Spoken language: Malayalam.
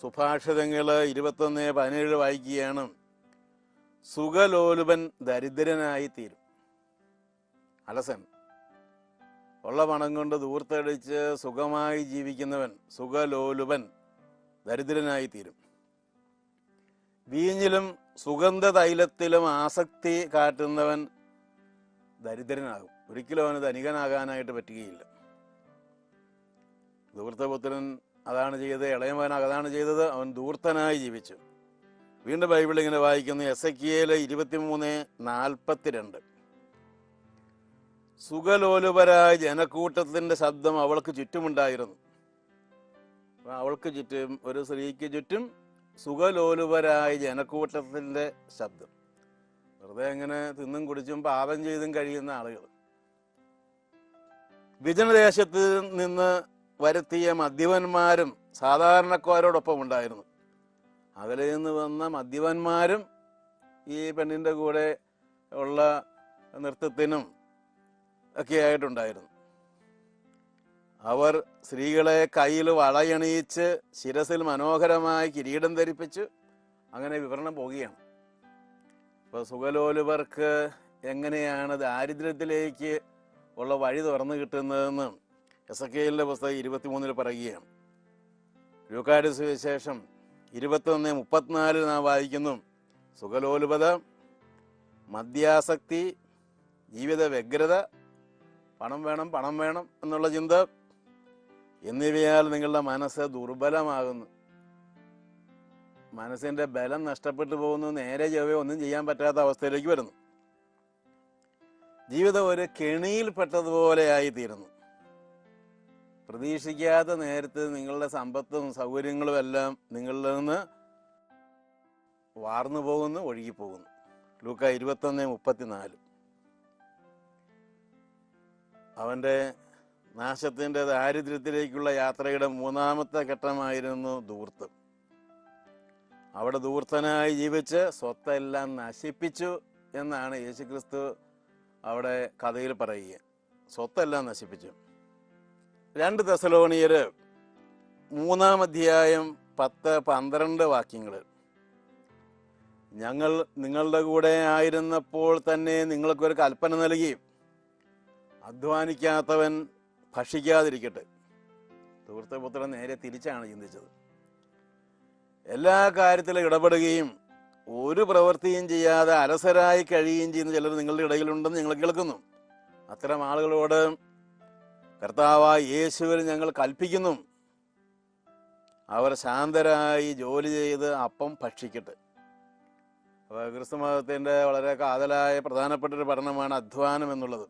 സുഭാഷിതങ്ങൾ ഇരുപത്തൊന്ന് പതിനേഴ് വായിക്കുകയാണ്. സുഖലോലുപൻ ദരിദ്രനായി തീരും. അലസൻ ഉള്ള പണം കൊണ്ട് ദൂർത്തടിച്ച് സുഖമായി ജീവിക്കുന്നവൻ സുഖലോലുപൻ ദരിദ്രനായി തീരും. വീഞ്ഞിലും സുഗന്ധ തൈലത്തിലും ആസക്തി കാട്ടുന്നവൻ ദരിദ്രനാകും. ഒരിക്കലും അവന് ധനികനാകാനായിട്ട് പറ്റുകയില്ല. ധൂർത്തപുത്രൻ അതാണ് ചെയ്തത് ഇളയമകൻ അതാണ് ചെയ്തത് അവൻ ദൂർത്തനായി ജീവിച്ചു. വീണ്ടും ബൈബിൾ ഇങ്ങനെ വായിക്കുന്നു എസ് എ കിയയിലെ ഇരുപത്തിമൂന്ന് നാൽപ്പത്തിരണ്ട്. സുഖലോലുപരായ ജനക്കൂട്ടത്തിന്റെ ശബ്ദം അവൾക്ക് ചുറ്റുമുണ്ടായിരുന്നു. അവൾക്ക് ചുറ്റും ഒരു സ്ത്രീക്ക് ചുറ്റും സുഖലോലുപരായ ജനക്കൂട്ടത്തിന്റെ ശബ്ദം. വെറുതെ അങ്ങനെ തിന്നും കുടിച്ചും പാപം ചെയ്തും കഴിയുന്ന ആളുകൾ. വിജനദേശത്ത് നിന്ന് വരുത്തിയ മദ്യപന്മാരും സാധാരണക്കാരോടൊപ്പം ഉണ്ടായിരുന്നു. അകലെ നിന്ന് വന്ന മദ്യപന്മാരും ഈ പെണ്ണിന്റെ കൂടെ ഉള്ള നൃത്തത്തിനും ഒക്കെ ആയിട്ടുണ്ടായിരുന്നു. അവർ സ്ത്രീകളെ കയ്യിൽ വളയണിയിച്ച് ശിരസിൽ മനോഹരമായി കിരീടം ധരിപ്പിച്ചു. അങ്ങനെ വിവരണം പോവുകയാണ്. ഇപ്പോൾ സുഖലോലുവർക്ക് എങ്ങനെയാണ് ദാരിദ്ര്യത്തിലേക്ക് ഉള്ള വഴി തുറന്നു കിട്ടുന്നതെന്ന് എസ് എ എല്ലിന്റെ പുസ്തകം ഇരുപത്തിമൂന്നിൽ പറയുകയാണ്. ലൂക്കാട് സുവിശേഷം ഇരുപത്തൊന്ന് മുപ്പത്തിനാലിൽ നാം വായിക്കുന്നു. സുഖലോലുപത മദ്യാസക്തി ജീവിത വ്യഗ്രത പണം വേണം പണം വേണം എന്നുള്ള ചിന്ത എന്നിവയാൽ നിങ്ങളുടെ മനസ്സ് ദുർബലമാകുന്നു. മനസ്സിന്റെ ബലം നഷ്ടപ്പെട്ടു പോകുന്നു നേരെ ചൊവ്വേ ഒന്നും ചെയ്യാൻ പറ്റാത്ത അവസ്ഥയിലേക്ക് വരുന്നു. ജീവിതം ഒരു കെണിയിൽപ്പെട്ടതുപോലെ ആയിത്തീരുന്നു. പ്രതീക്ഷിക്കാത്ത നേരത്തെ നിങ്ങളുടെ സമ്പത്തും സൗകര്യങ്ങളും എല്ലാം നിങ്ങളിൽ നിന്ന് വാർന്നു പോകുന്നു ഒഴുകിപ്പോകുന്നു ലൂക്ക ഇരുപത്തൊന്ന് മുപ്പത്തിനാല്. അവന്റെ നാശത്തിന്റെ ദാരിദ്ര്യത്തിലേക്കുള്ള യാത്രയുടെ മൂന്നാമത്തെ ഘട്ടമായിരുന്നു ദൂർത്ത് അവിടെ ദൂർത്തനായി ജീവിച്ച് സ്വത്തെല്ലാം നശിപ്പിച്ചു എന്നാണ് യേശുക്രിസ്തു അവിടെ കഥയിൽ പറയുക. സ്വത്തെല്ലാം നശിപ്പിച്ചു. രണ്ട് തെസലോണിയർ മൂന്നാം അധ്യായം പത്ത് പന്ത്രണ്ട് വാക്യങ്ങൾ ഞങ്ങൾ നിങ്ങളുടെ കൂടെ ആയിരുന്നപ്പോൾ തന്നെ നിങ്ങൾക്കൊരു കൽപ്പന നൽകി. അധ്വാനിക്കാത്തവൻ ഭക്ഷിക്കാതിരിക്കട്ടെ. സുഹൃത്തുപുത്രൻ നേരെ തിരിച്ചാണ് ചിന്തിച്ചത്. എല്ലാ കാര്യത്തിലും ഇടപെടുകയും ഒരു പ്രവൃത്തിയും ചെയ്യാതെ അലസരായി കഴിയുകയും ചെയ്യുന്ന ചിലർ നിങ്ങളുടെ ഇടയിലുണ്ടെന്ന് ഞങ്ങൾ കേൾക്കുന്നു. അത്തരം ആളുകളോട് കർത്താവായ യേശുവിൽ ഞങ്ങൾ കൽപ്പിക്കുന്നു. അവർ ശാന്തരായി ജോലി ചെയ്ത് അപ്പം ഭക്ഷിക്കട്ടെ. അപ്പോൾ ക്രിസ്തുമതത്തിന്റെ വളരെ കാതലായ പ്രധാനപ്പെട്ട ഒരു പഠനമാണ് അധ്വാനം എന്നുള്ളത്.